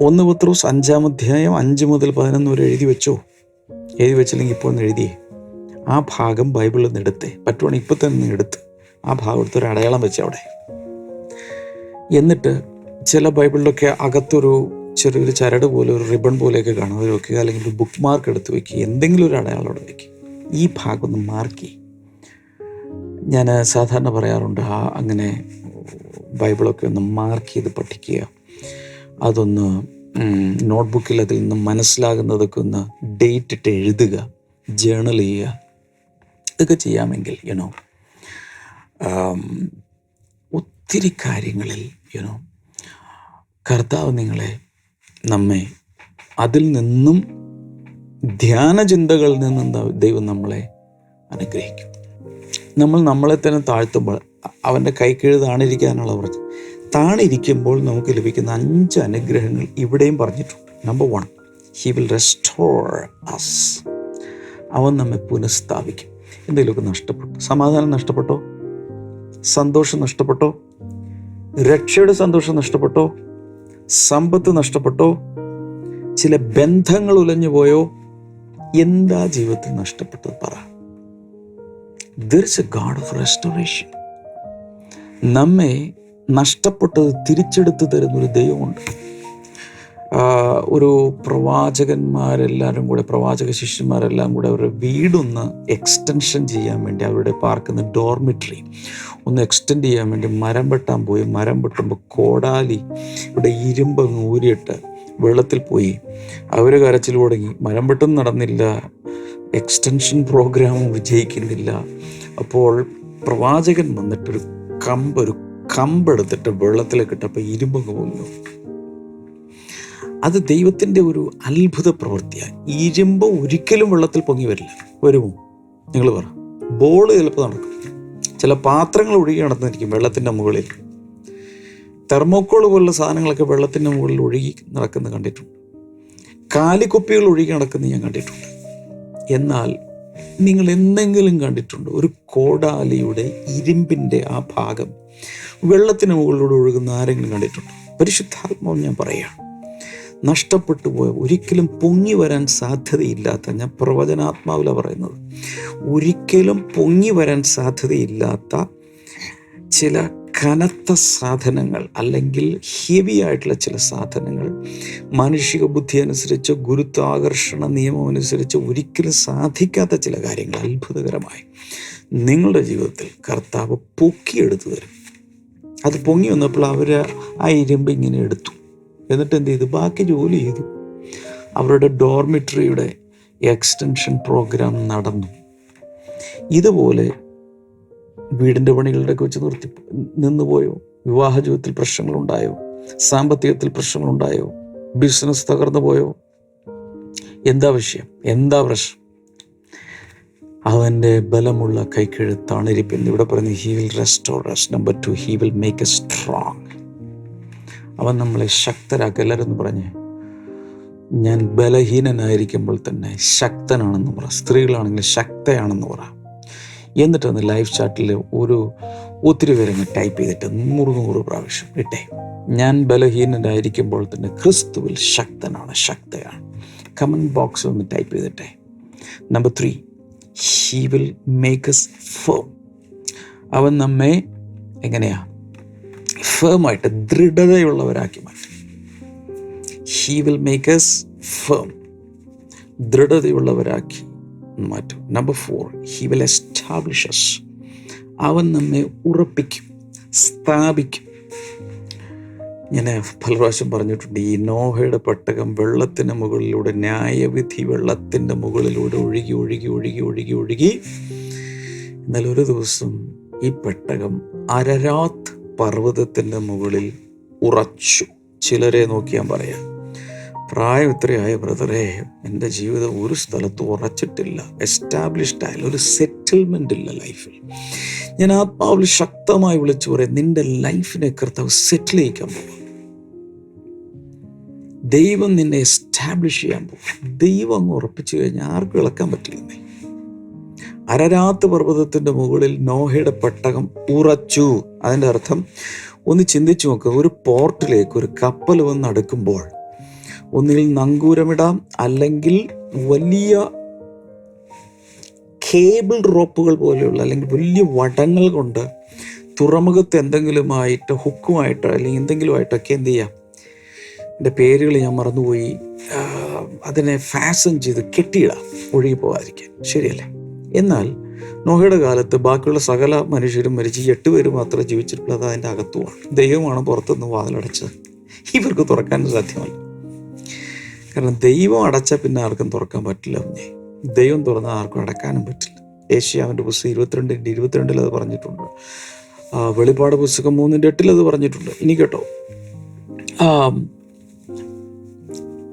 ഒന്ന് പത്രോസ് അഞ്ചാം അധ്യായം അഞ്ച് മുതൽ പതിനൊന്ന് വരെ എഴുതി വെച്ചോ? എഴുതി വെച്ചില്ലെങ്കിൽ ഇപ്പോൾ ഒന്ന് എഴുതിയേ. ആ ഭാഗം ബൈബിളിൽ നിന്ന് എടുത്തേ. പറ്റുവാണെങ്കിൽ ഇപ്പോൾ തന്നെ എടുത്ത്. ആ ഭാഗം എടുത്ത് ഒരു അടയാളം വെച്ച് അവിടെ. എന്നിട്ട് ചില ബൈബിളിലൊക്കെ അകത്തൊരു ചെറിയൊരു ചരട് പോലെ ഒരു റിബൺ പോലെയൊക്കെ കാണാതെ വെക്കുക അല്ലെങ്കിൽ ഒരു ബുക്ക് മാർക്ക് എടുത്ത് വെക്കുക. എന്തെങ്കിലും ഒരു അടയാളം അവിടെ വെക്കുക. ഈ ഭാഗം ഒന്ന് മാർക്ക് ചെയ്യും. ഞാൻ സാധാരണ പറയാറുണ്ട് ആ അങ്ങനെ ബൈബിളൊക്കെ ഒന്ന് മാർക്ക് ചെയ്ത് പഠിക്കുക. അതൊന്ന് നോട്ട്ബുക്കിൽ അതിൽ നിന്ന് മനസ്സിലാകുന്നതൊക്കെ ഒന്ന് ഡേറ്റ് ഇട്ട് എഴുതുക. ജേണൽ ചെയ്യുക. ഇതൊക്കെ ചെയ്യാമെങ്കിൽ യുനോ ഒത്തിരി കാര്യങ്ങളിൽ യുനോ കർത്താവ് നിങ്ങളെ നമ്മെ അതിൽ നിന്നും ധ്യാന ചിന്തകളിൽ നിന്നും ദൈവം നമ്മളെ അനുഗ്രഹിക്കും. നമ്മൾ നമ്മളെ തന്നെ താഴ്ത്തുമ്പോൾ അവന്റെ കൈക്കീഴ് താണിരിക്കാനുള്ള പറഞ്ഞു താണിരിക്കുമ്പോൾ നമുക്ക് ലഭിക്കുന്ന അഞ്ച് അനുഗ്രഹങ്ങൾ ഇവിടെയും പറഞ്ഞിട്ടുണ്ട്. Number one he will restore us അവൻ നമ്മെ പുനഃസ്ഥാപിക്കും. എന്തെങ്കിലുമൊക്കെ നഷ്ടപ്പെട്ടു. സമാധാനം നഷ്ടപ്പെട്ടോ? സന്തോഷം നഷ്ടപ്പെട്ടോ? രക്ഷയുടെ സന്തോഷം നഷ്ടപ്പെട്ടോ? സമ്പത്ത് നഷ്ടപ്പെട്ടോ? ചില ബന്ധങ്ങൾ ഉലഞ്ഞു പോയോ? എന്താ ജീവിതത്തിൽ നഷ്ടപ്പെട്ടത് പറ. ഗാഡ് ഓഫ് റെസ്റ്റോറേഷൻ നമ്മെ നഷ്ടപ്പെട്ടത് തിരിച്ചെടുത്ത് തരുന്നൊരു ദൈവമുണ്ട്. ഒരു പ്രവാചകന്മാരെല്ലാവരും കൂടെ പ്രവാചക ശിഷ്യന്മാരെല്ലാം കൂടെ അവരുടെ വീടൊന്ന് എക്സ്റ്റൻഷൻ ചെയ്യാൻ വേണ്ടി അവരുടെ പാർക്കുന്ന ഡോർമിറ്ററി ഒന്ന് എക്സ്റ്റെൻഡ് ചെയ്യാൻ വേണ്ടി മരം വെട്ടാൻ പോയി. മരം വെട്ടുമ്പോൾ കോടാലി ഇവിടെ ഇരുമ്പങ്ങ് ഊരിയിട്ട് വെള്ളത്തിൽ പോയി. അവർ കരച്ചിൽ തുടങ്ങി. മരം വെട്ടും നടന്നില്ല. എക്സ്റ്റൻഷൻ പ്രോഗ്രാമും വിജയിക്കുന്നില്ല. അപ്പോൾ പ്രവാചകൻ വന്നിട്ടൊരു കമ്പ് ഒരു കമ്പെടുത്തിട്ട് വെള്ളത്തിലേക്ക് ഇട്ടപ്പോൾ ഇരുമ്പങ്ങ് പൊങ്ങു അത് ദൈവത്തിന്റെ ഒരു അത്ഭുത പ്രവൃത്തിയാണ്. ഇരുമ്പ് ഒരിക്കലും വെള്ളത്തിൽ പൊങ്ങി വരില്ല. വരുമോ നിങ്ങൾ പറ. ബോൾ ചിലപ്പോൾ നടക്കും. ചില പാത്രങ്ങൾ ഒഴുകി നടന്നിരിക്കും വെള്ളത്തിന്റെ മുകളിൽ. തെർമോക്കോൾ പോലുള്ള സാധനങ്ങളൊക്കെ വെള്ളത്തിന്റെ മുകളിൽ ഒഴുകി നടക്കുന്നത് കണ്ടിട്ടുണ്ട്. കാലിക്കുപ്പികൾ ഒഴുകി നടക്കുന്നത് ഞാൻ കണ്ടിട്ടുണ്ട്. എന്നാൽ നിങ്ങൾ എന്തെങ്കിലും കണ്ടിട്ടുണ്ടോ. ഒരു കോടാലിയുടെ ഇരുമ്പിന്റെ ആ ഭാഗം വെള്ളത്തിന് മുകളിലൂടെ ഒഴുകുന്ന ആരെങ്കിലും കണ്ടിട്ടുണ്ടോ? പരിശുദ്ധാത്മാവ് ഞാൻ പറയാം നഷ്ടപ്പെട്ടു പോയ ഒരിക്കലും പൊങ്ങി വരാൻ സാധ്യതയില്ലാത്ത ഞാൻ പ്രവചനാത്മാവില പറയുന്നത്. ഒരിക്കലും പൊങ്ങി വരാൻ സാധ്യതയില്ലാത്ത ചില കനത്ത സാധനങ്ങൾ അല്ലെങ്കിൽ ഹെവി ആയിട്ടുള്ള ചില സാധനങ്ങൾ മാനുഷിക ബുദ്ധി അനുസരിച്ച് ഗുരുത്വാകർഷണ നിയമം അനുസരിച്ച് ഒരിക്കലും സാധിക്കാത്ത ചില കാര്യങ്ങൾ അത്ഭുതകരമായി. നിങ്ങളുടെ ജീവിതത്തിൽ കർത്താവ് പൊക്കിയെടുത്തു തരും. അത് പൊങ്ങി വന്നപ്പോൾ അവർ ആ ഇരുമ്പ് ഇങ്ങനെ എടുത്തു. എന്നിട്ട് എന്ത് ചെയ്തു ബാക്കി ജോലി ചെയ്തു. അവരുടെ ഡോർമിറ്ററിയുടെ എക്സ്റ്റൻഷൻ പ്രോഗ്രാം നടന്നു. ഇതുപോലെ വീടിന്റെ പണികളുടെയൊക്കെ വെച്ച് നിർത്തി നിന്നുപോയോ? വിവാഹ ജീവിതത്തിൽ പ്രശ്നങ്ങളുണ്ടായോ? സാമ്പത്തികത്തിൽ പ്രശ്നങ്ങളുണ്ടായോ? ബിസിനസ് തകർന്നു പോയോ എന്താ വിഷയം? എന്താ പ്രശ്നം? അവന്റെ ബലമുള്ള കൈക്കെഴുത്താണിരിപ്പിൻ ഇവിടെ പറയുന്നത് he will restore rest number two he will make a strong. അവൻ നമ്മളെ ശക്തരാക്കുക എല്ലാവരും പറഞ്ഞേ ഞാൻ ബലഹീനനായിരിക്കുമ്പോൾ തന്നെ ശക്തനാണെന്ന് പറ സ്ത്രീകളാണെങ്കിൽ ശക്തയാണെന്ന് പറ. എന്നിട്ട് ഒന്ന് ലൈവ് ചാറ്റിൽ ഒരു ഒത്തിരി പേരങ്ങ് ടൈപ്പ് ചെയ്തിട്ട് നൂറ് നൂറ് പ്രാവശ്യം ഇട്ടേ ഞാൻ ബലഹീനനായിരിക്കുമ്പോൾ തന്നെ ക്രിസ്തുവിൽ ശക്തനാണ് ശക്തയാണ്. കമന്റ് ബോക്സിൽ ഒന്ന് type ചെയ്തിട്ടെ. Number three he will make us form അവൻ നമ്മെ എങ്ങനെയാ ഫേമായിട്ട് ദൃഢതയുള്ളവരാക്കി മാറ്റും. He will make us firm ദൃഢതയുള്ളവരാക്കി മാറ്റും. Number four he will establishes അവൻ നമ്മെ ഉറപ്പിക്കും സ്ഥാപിക്കും. ഞാൻ പല പ്രാവശ്യം പറഞ്ഞിട്ടുണ്ട് ഈ നോഹയുടെ പെട്ടകം വെള്ളത്തിന് മുകളിലൂടെ ന്യായവിധി വെള്ളത്തിന്റെ മുകളിലൂടെ ഒഴുകി ഒഴുകി ഒഴുകി ഒഴുകി ഒഴുകി. എന്നാൽ ഒരു ദിവസം ഈ പെട്ടകം അരരാത്ത് പർവതത്തിന്റെ മുകളിൽ ഉറച്ചു. ചിലരെ നോക്കി ഞാൻ പറയാം പ്രായം ഇത്രയായ ബ്രദറെ? എന്റെ ജീവിതം ഒരു സ്ഥലത്ത് ഉറച്ചിട്ടില്ല. എസ്റ്റാബ്ലിഷ്ഡ് ആയാലും ഒരു സെറ്റിൽമെന്റ് ഇല്ല ലൈഫിൽ ഞാൻ ആത്മാവിൽ ശക്തമായി വിളിച്ചു പറയാം നിന്റെ ലൈഫിനെ കർത്താവ് സെറ്റിൽ ചെയ്യിക്കാൻ പോകും ദൈവം നിന്നെ എസ്റ്റാബ്ലിഷ് ചെയ്യാൻ പോകും ദൈവം അങ്ങ് ഉറപ്പിച്ചു കഴിഞ്ഞാൽ ആർക്കും ഇളക്കാൻ പറ്റില്ലെന്നേ. അരരാത്ത് പർവതത്തിന്റെ മുകളിൽ നോഹയുടെ പെട്ടകം ഉറച്ചു. അതിന്റെ അർത്ഥം ഒന്ന് ചിന്തിച്ചു നോക്കുക ഒരു പോർട്ടിലേക്ക് ഒരു കപ്പൽ വന്ന് അടുക്കുമ്പോൾ ഒന്നുകിൽ നങ്കൂരമിടാം അല്ലെങ്കിൽ വലിയ കേബിൾ റോപ്പുകൾ പോലെയുള്ള അല്ലെങ്കിൽ വലിയ വടങ്ങൾ കൊണ്ട് തുറമുഖത്ത് എന്തെങ്കിലുമായിട്ട് ഹുക്കുമായിട്ടോ അല്ലെങ്കിൽ എന്തെങ്കിലുമായിട്ടൊക്കെ എന്ത് ചെയ്യാം? എന്റെ പേരുകൾ ഞാൻ മറന്നുപോയി. അതിനെ ഫാസൻ ചെയ്ത് കെട്ടിയിടാം ഒഴുകി പോകാതിരിക്കാൻ ശരിയല്ലേ? എന്നാൽ നോഹയുടെ കാലത്ത് ബാക്കിയുള്ള സകല മനുഷ്യരും മരിച്ച് എട്ട് പേര് മാത്രമേ ജീവിച്ചിട്ടുള്ളൂ അത് അതിന്റെ അകത്തുമാണ്. ദൈവമാണ് പുറത്തുനിന്ന് വാതിലടച്ചത്. ഇവർക്ക് തുറക്കാൻ സാധ്യമല്ല. കാരണം ദൈവം അടച്ച പിന്നെ ആർക്കും തുറക്കാൻ പറ്റില്ല കുഞ്ഞെ ദൈവം തുറന്നാൽ ആർക്കും അടക്കാനും പറ്റില്ല. ഏഷ്യാവിന്റെ പുസ്തകം ഇരുപത്തിരണ്ടിന്റെ ഇരുപത്തിരണ്ടിൽ അത് പറഞ്ഞിട്ടുണ്ട്. വെളിപ്പാട് പുസ്തകം മൂന്നിന്റെ എട്ടിൽ അത് പറഞ്ഞിട്ടുണ്ട്. ഇനി കേട്ടോ.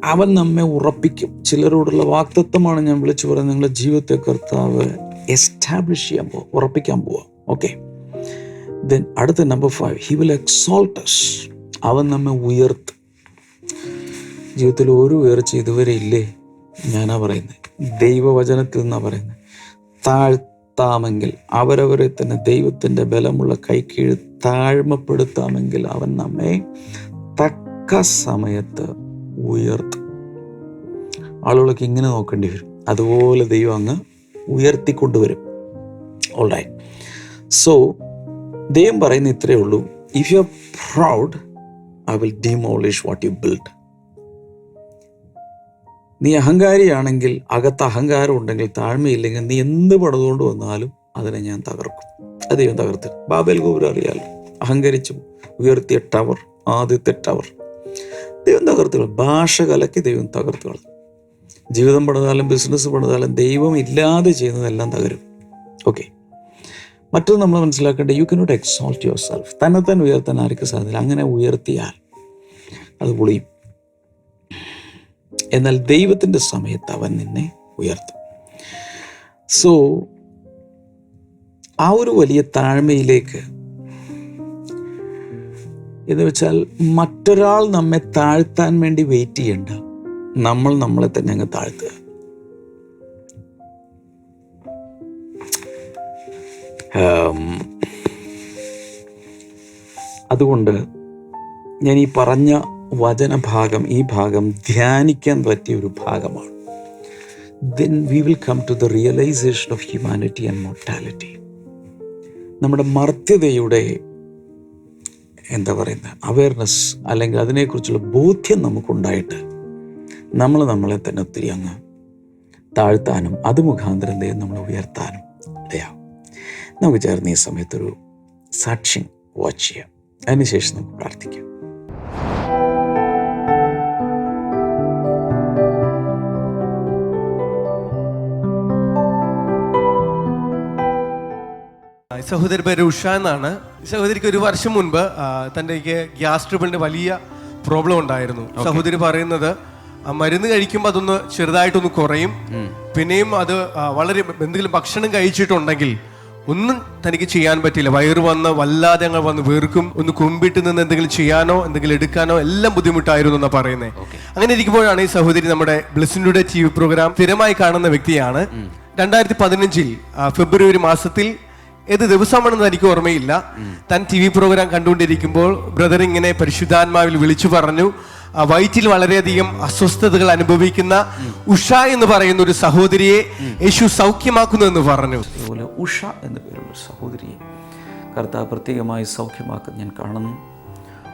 അവൻ നമ്മെ ഉറപ്പിക്കും. ചിലരോടുള്ള വാക്തത്വമാണ് ഞാൻ വിളിച്ചു പറയുന്നത്. നിങ്ങളുടെ ജീവിതത്തെ കർത്താവ് എസ്റ്റാബ്ലിഷ് ചെയ്യാൻ പോവാം ഉറപ്പിക്കാൻ പോവാം. ഓക്കെ ദെൻ അടുത്ത number five he will exalts അവൻ നമ്മെ ഉയർത്തും. ജീവിതത്തിൽ ഒരു ഉയർച്ച ഇതുവരെ ഇല്ലേ? ഞാനാ പറയുന്നത് ദൈവവചനത്തിൽ നിന്നാ പറയുന്നത് താഴ്ത്താമെങ്കിൽ അവരവരെ തന്നെ ദൈവത്തിന്റെ ബലമുള്ള കൈക്കീഴ് താഴ്മപ്പെടുത്താമെങ്കിൽ അവൻ നമ്മെ തക്ക സമയത്ത് ഉയർത്തും. ആളുകളൊക്കെ ഇങ്ങനെ നോക്കേണ്ടി വരും. അതുപോലെ ദൈവം അങ്ങ് ഉയർത്തിക്കൊണ്ടുവരും. ഓൾഡായി സോ ദൈവം പറയുന്ന ഇത്രയേ ഉള്ളൂ. If you are proud I will demolish what you build നീ അഹങ്കാരിയാണെങ്കിൽ അകത്ത് അഹങ്കാരം ഉണ്ടെങ്കിൽ താഴ്മയില്ലെങ്കിൽ നീ എന്ത് പണിതുകൊണ്ട് വന്നാലും അതിനെ ഞാൻ തകർക്കും. അത് ദൈവം തകർത്തു ബാബേൽ ഗോപുരം അറിയാലോ? അഹങ്കരിച്ചു ഉയർത്തിയ ടവർ ആദ്യത്തെ ടവർ ദൈവം തകർത്തുകൾ ഭാഷ കലക്കി ദൈവം തകർത്തുകൾ ജീവിതം പണിതാലും ബിസിനസ് പണിതാലും ദൈവം ഇല്ലാതെ ചെയ്യുന്നതെല്ലാം തകരും. ഓക്കെ മറ്റൊന്ന് നമ്മൾ മനസ്സിലാക്കേണ്ടത് you cannot exalt your self തന്നെ തന്നെ ഉയർത്താൻ ആർക്കും സാധിക്കില്ല അങ്ങനെ ഉയർത്തിയാൽ അത് പൊളിയും. എന്നാൽ ദൈവത്തിന്റെ സമയത്ത് അവൻ നിന്നെ ഉയർത്തും. സോ ആ ഒരു വലിയ താഴ്മയിലേക്ക് എന്ന് വെച്ചാൽ മറ്റൊരാൾ നമ്മെ താഴ്ത്താൻ വേണ്ടി വെയിറ്റ് ചെയ്യണ്ട. നമ്മൾ നമ്മളെ തന്നെ അങ്ങ് താഴ്ത്തുക. അതുകൊണ്ട് ഞാൻ ഈ പറഞ്ഞ വചനഭാഗം ഈ ഭാഗം ധ്യാനിക്കാൻ പറ്റിയ ഒരു ഭാഗമാണ്. Then we will come to the realisation of humanity and mortality നമ്മുടെ മർത്യതയുടെ എന്താ പറയുന്നത്? അവയർനെസ് അല്ലെങ്കിൽ അതിനെക്കുറിച്ചുള്ള ബോധ്യം നമുക്കുണ്ടായിട്ട് നമ്മൾ നമ്മളെ തന്നെ ഒത്തിരി അങ്ങ് താഴ്ത്താനും അത് മുഖാന്തരം ദൈവം നമ്മളെ ഉയർത്താനും ഇടയാവും നമുക്ക് ചേർന്ന് ഈ സമയത്തൊരു സാക്ഷ്യം വാച്ച് ചെയ്യാം. അതിനുശേഷം നമുക്ക് പ്രാർത്ഥിക്കാം. സഹോദരി പേര് ഉഷ എന്നാണ്. സഹോദരിക്ക് ഒരു വർഷം മുൻപ് തന്റെ ഗ്യാസ് ട്രിബിളിന്റെ വലിയ പ്രോബ്ലം ഉണ്ടായിരുന്നു. സഹോദരി പറയുന്നത് മരുന്ന് കഴിക്കുമ്പോൾ അതൊന്ന് ചെറുതായിട്ടൊന്ന് കുറയും. പിന്നെയും അത് വളരെ എന്തെങ്കിലും ഭക്ഷണം കഴിച്ചിട്ടുണ്ടെങ്കിൽ ഒന്നും തനിക്ക് ചെയ്യാൻ പറ്റില്ല. വയറ് വന്ന് വല്ലാതെ അങ്ങ് വന്ന് വീർക്കും. ഒന്ന് കുമ്പിട്ട് നിന്ന് എന്തെങ്കിലും ചെയ്യാനോ എന്തെങ്കിലും എടുക്കാനോ എല്ലാം ബുദ്ധിമുട്ടായിരുന്നു എന്നാ പറയുന്നത് അങ്ങനെ ഇരിക്കുമ്പോഴാണ് ഈ സഹോദരി നമ്മുടെ ബ്ലിസിന്റെ ടി വി പ്രോഗ്രാം സ്ഥിരമായി കാണുന്ന വ്യക്തിയാണ്. രണ്ടായിരത്തി പതിനഞ്ചിൽ ഫെബ്രുവരി മാസത്തിൽ ഏത് ദിവസമാണെന്ന് എനിക്ക് ഓർമ്മയില്ല. താൻ ടി വി പ്രോഗ്രാം കണ്ടുകൊണ്ടിരിക്കുമ്പോൾ ബ്രദർ ഇങ്ങനെ പരിശുദ്ധാത്മാവിൽ വിളിച്ചു പറഞ്ഞു വയറ്റിൽ വളരെയധികം അസ്വസ്ഥതകൾ അനുഭവിക്കുന്ന ഉഷ എന്ന് പറയുന്ന ഒരു സഹോദരിയെ യേശു സൗഖ്യമാക്കുന്നു എന്ന് പറഞ്ഞു. അതുപോലെ ഉഷ എന്ന പേരുള്ള സഹോദരിയെ കർത്താവ് പ്രത്യേകമായി സൗഖ്യമാക്കുന്ന ഞാൻ കാണുന്നു.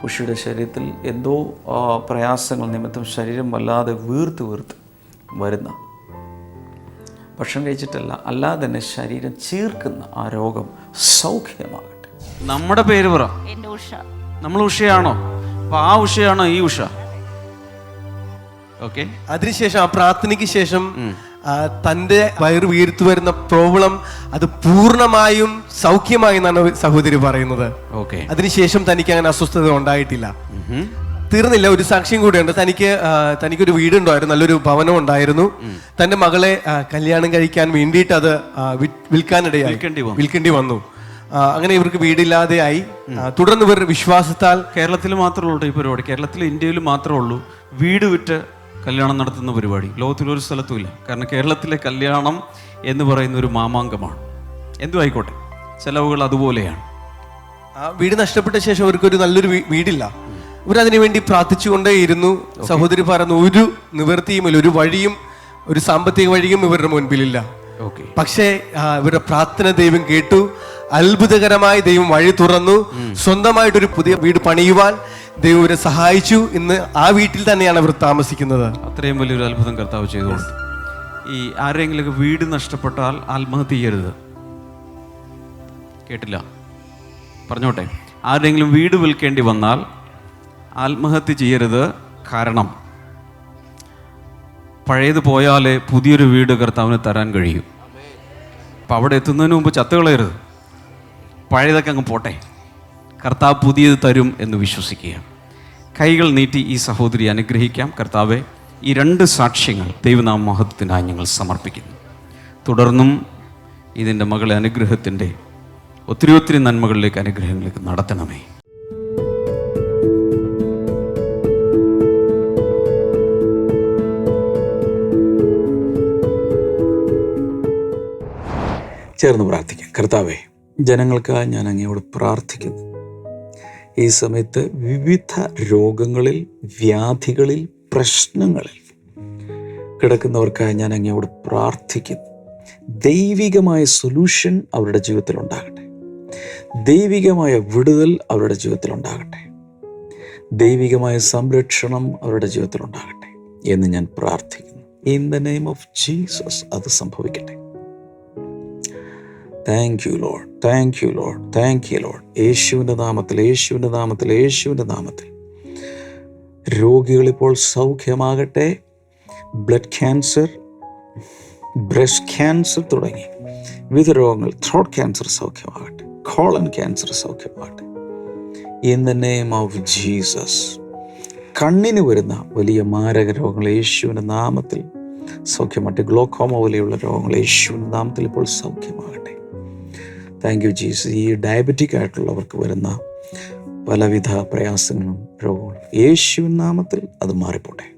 ഉഷയുടെ ശരീരത്തിൽ എന്തോ പ്രയാസങ്ങൾ നിമിത്തം ശരീരം വല്ലാതെ വീർത്ത് വീർത്ത് വരുന്ന ഭക്ഷണം കഴിച്ചിട്ടല്ല അല്ലാതെ തന്നെ ശരീരം ചീർക്കുന്ന ആ രോഗം സൗഖ്യമാകട്ടെ. നമ്മുടെ പേര് പറ. ഉഷ. നമ്മൾ ഉഷയാണോ? അപ്പൊ ആ ഉഷയാണോ ഈ ഉഷ? ഓക്കെ. അതിനുശേഷം ആ പ്രാർത്ഥനയ്ക്ക് ശേഷം തന്റെ തന്റെ വയറ് വീർത്തു വരുന്ന പ്രോബ്ലം അത് പൂർണമായും സൗഖ്യമായി എന്നാണ് സഹോദരി പറയുന്നത്. ഓക്കെ. അതിനുശേഷം തനിക്ക് അങ്ങനെ അസ്വസ്ഥത ഉണ്ടായിട്ടില്ല. തീർന്നില്ല. ഒരു സാക്ഷ്യം കൂടെയുണ്ട്. തനിക്ക് തനിക്കൊരു വീടുണ്ടായിരുന്നു. നല്ലൊരു ഭവനം ഉണ്ടായിരുന്നു. തന്റെ മകളെ കല്യാണം കഴിക്കാൻ വേണ്ടിയിട്ട് അത് വിൽക്കാനിടയായി. വിൽക്കേണ്ടി വന്നു. അങ്ങനെ ഇവർക്ക് വീടില്ലാതെ ആയി തുടർന്ന് ഇവർ വിശ്വാസത്താൽ കേരളത്തിൽ മാത്രമേ ഉള്ളൂ ഈ പരിപാടി. കേരളത്തിൽ ഇന്ത്യയിൽ മാത്രമേ ഉള്ളൂ. വീട് വിറ്റ് കല്യാണം നടത്തുന്ന പരിപാടി. ലോകത്തിലൊരു സ്ഥലത്തും ഇല്ല. കാരണം കേരളത്തിലെ കല്യാണം എന്ന് പറയുന്ന ഒരു മാമാങ്കമാണ്. എന്തു ആയിക്കോട്ടെ. ചെലവുകൾ അതുപോലെയാണ്. വീട് നഷ്ടപ്പെട്ട ശേഷം അവർക്കൊരു നല്ലൊരു വീടില്ല. ഇവരതിനു വേണ്ടി പ്രാർത്ഥിച്ചുകൊണ്ടേയിരുന്നു. സഹോദരി പറഞ്ഞു ഒരു നിവൃത്തിയുമില്ല ഒരു വഴിയും ഒരു സാമ്പത്തിക വഴിയും ഇവരുടെ മുൻപിലില്ല. ഓക്കെ പക്ഷേ ഇവരുടെ പ്രാർത്ഥന ദൈവം കേട്ടു. അത്ഭുതകരമായി ദൈവം വഴി തുറന്നു. സ്വന്തമായിട്ടൊരു പുതിയ വീട് പണിയുവാൻ ദൈവം ഇവരെ സഹായിച്ചു. ഇന്ന് ആ വീട്ടിൽ തന്നെയാണ് അവർ താമസിക്കുന്നത്. അത്രയും വലിയൊരു അത്ഭുതം കർത്താവ് ചെയ്തു ഈ ആരെങ്കിലും വീട് നഷ്ടപ്പെട്ടാൽ ആത്മഹത്യ ചെയ്യരുത്. കേട്ടില്ല. പറഞ്ഞോട്ടെ. ആരെങ്കിലും വീട് വിൽക്കേണ്ടി വന്നാൽ ആത്മഹത്യ ചെയ്യരുത് കാരണം. പഴയത് പോയാലേ പുതിയൊരു വീട് കർത്താവിന് തരാൻ കഴിയും. അപ്പം അവിടെ എത്തുന്നതിന് മുമ്പ് ചത്തുകളയരുത്. പഴയതൊക്കെ അങ്ങ് പോട്ടെ. കർത്താവ് പുതിയത് തരും എന്ന് വിശ്വസിക്കുക. കൈകൾ നീട്ടി ഈ സഹോദരി അനുഗ്രഹിക്കാം. കർത്താവെ ഈ രണ്ട് സാക്ഷ്യങ്ങൾ ദൈവനാമ മഹത്വത്തിനായി ഞങ്ങൾ സമർപ്പിക്കുന്നു. തുടർന്നും ഇതിന്റെ മകളെ അനുഗ്രഹത്തിന്റെ ഒത്തിരി ഒത്തിരി നന്മകളിലേക്ക് അനുഗ്രഹങ്ങളിലേക്ക് നടത്തണമേ. ചേർന്ന് പ്രാർത്ഥിക്കാം. കർത്താവേ ജനങ്ങൾക്കായി ഞാൻ അങ്ങയോട് പ്രാർത്ഥിക്കുന്നു. ഈ സമയത്ത് വിവിധ രോഗങ്ങളിൽ വ്യാധികളിൽ പ്രശ്നങ്ങളിൽ കിടക്കുന്നവർക്കായി ഞാൻ അങ്ങയോട് പ്രാർത്ഥിക്കുന്നു. ദൈവികമായ സൊല്യൂഷൻ അവരുടെ ജീവിതത്തിൽ ഉണ്ടാകട്ടെ. ദൈവികമായ വിടുതൽ അവരുടെ ജീവിതത്തിൽ ഉണ്ടാകട്ടെ. ദൈവികമായ സംരക്ഷണം അവരുടെ ജീവിതത്തിൽ ഉണ്ടാകട്ടെ എന്ന് ഞാൻ പ്രാർത്ഥിക്കുന്നു. In the name of Jesus അത് സംഭവിക്കട്ടെ. Thank you lord thank you lord thank you lord യേശുവിന്റെ നാമത്തിൽ യേശുവിന്റെ നാമത്തിൽ യേശുവിന്റെ നാമത്തിൽ. രോഗികളിപ്പോൾ സൗഖ്യമാകട്ടെ. ബ്ലഡ് ക്യാൻസർ ബ്രസ്റ്റ് ക്യാൻസർ തുടങ്ങി. വിവിധ രോഗങ്ങൾ ത്രോട്ട് ക്യാൻസർ സൗഖ്യമാകട്ടെ. കോളൻ ക്യാൻസർ സൗഖ്യമാകട്ടെ. In the name of Jesus കണ്ണിന് വരുന്ന വലിയ മാരക രോഗങ്ങൾ യേശുവിന്റെ നാമത്തിൽ സൗഖ്യമാകട്ടെ. ഗ്ലോക്കോമ പോലെയുള്ള രോഗങ്ങൾ യേശുവിന്റെ നാമത്തിൽ ഇപ്പോൾ സൗഖ്യമാകട്ടെ. താങ്ക് യു ജീസ് ഈ ഡയബറ്റിക് ആയിട്ടുള്ളവർക്ക് വരുന്ന പലവിധ പ്രയാസങ്ങളും രോഗങ്ങളും യേശു നാമത്തിൽ അത് മാറിപ്പോട്ടെ.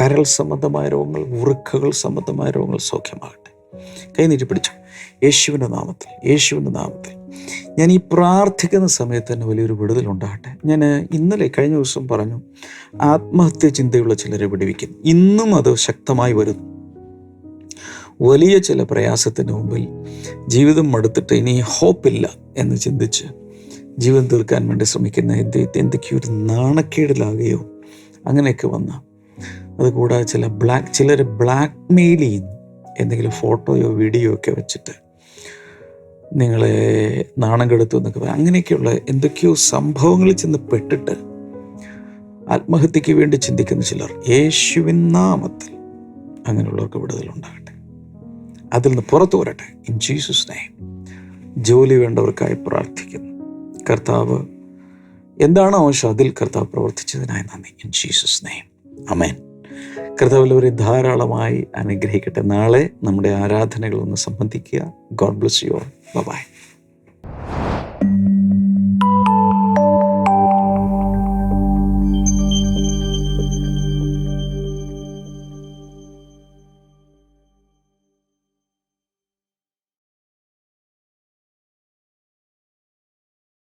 കരൾ സംബന്ധമായ രോഗങ്ങൾ വൃക്കകൾ സംബന്ധമായ രോഗങ്ങൾ സൗഖ്യമാകട്ടെ. കൈനീട്ടി പിടിച്ചു. യേശുവിന്റെ നാമത്തിൽ യേശുവിന്റെ നാമത്തിൽ. ഞാൻ ഈ പ്രാർത്ഥിക്കുന്ന സമയത്ത് തന്നെ വലിയൊരു വിടുതലുണ്ടാകട്ടെ ഞാൻ ഇന്നലെ കഴിഞ്ഞ ദിവസം പറഞ്ഞു ആത്മഹത്യ ചിന്തയുള്ള ചിലരെ വിടുവിക്കുന്നു. ഇന്നും അത് ശക്തമായി വരുന്നു. വലിയ ചില പ്രയാസത്തിന് മുമ്പിൽ ജീവിതം മടുത്തിട്ട് ഇനി ഹോപ്പില്ല എന്ന് ചിന്തിച്ച് ജീവൻ തീർക്കാൻ വേണ്ടി ശ്രമിക്കുന്ന ഇദ്ദേഹത്തെ എന്തൊക്കെയോ ഒരു നാണക്കേടിലാകുകയോ അങ്ങനെയൊക്കെ വന്ന. അതുകൂടാതെ ചില ബ്ലാക്ക് ചിലർ ബ്ലാക്ക് മെയിൽ ചെയ്യുന്നു എന്തെങ്കിലും ഫോട്ടോയോ വീഡിയോ ഒക്കെ വെച്ചിട്ട് നിങ്ങളെ നാണം കെടുത്തു എന്നൊക്കെ പറയും അങ്ങനെയൊക്കെയുള്ള എന്തൊക്കെയോ സംഭവങ്ങളിൽ ചെന്ന് പെട്ടിട്ട് ആത്മഹത്യയ്ക്ക് വേണ്ടി ചിന്തിക്കുന്ന ചിലർ യേശുവിൻ നാമത്തിൽ അങ്ങനെയുള്ളവർക്ക് വിടുതലുണ്ടാകട്ടെ. അതിൽ നിന്ന് പുറത്തു വരട്ടെ. ഇൻ ജീസസ് നെയ്മ് ജോലി വേണ്ടവർക്കായി പ്രാർത്ഥിക്കുന്നു. കർത്താവ് എന്താണ് ആവശ്യം? അതിൽ കർത്താവ് പ്രവർത്തിച്ചതിനായി നന്ദി. ഇൻ ജീസസ് നെയ്മ് അമേൻ കർത്താവിലവരെ ധാരാളമായി അനുഗ്രഹിക്കട്ടെ. നാളെ നമ്മുടെ ആരാധനകളൊന്ന് സംബന്ധിക്കുക. God bless you bye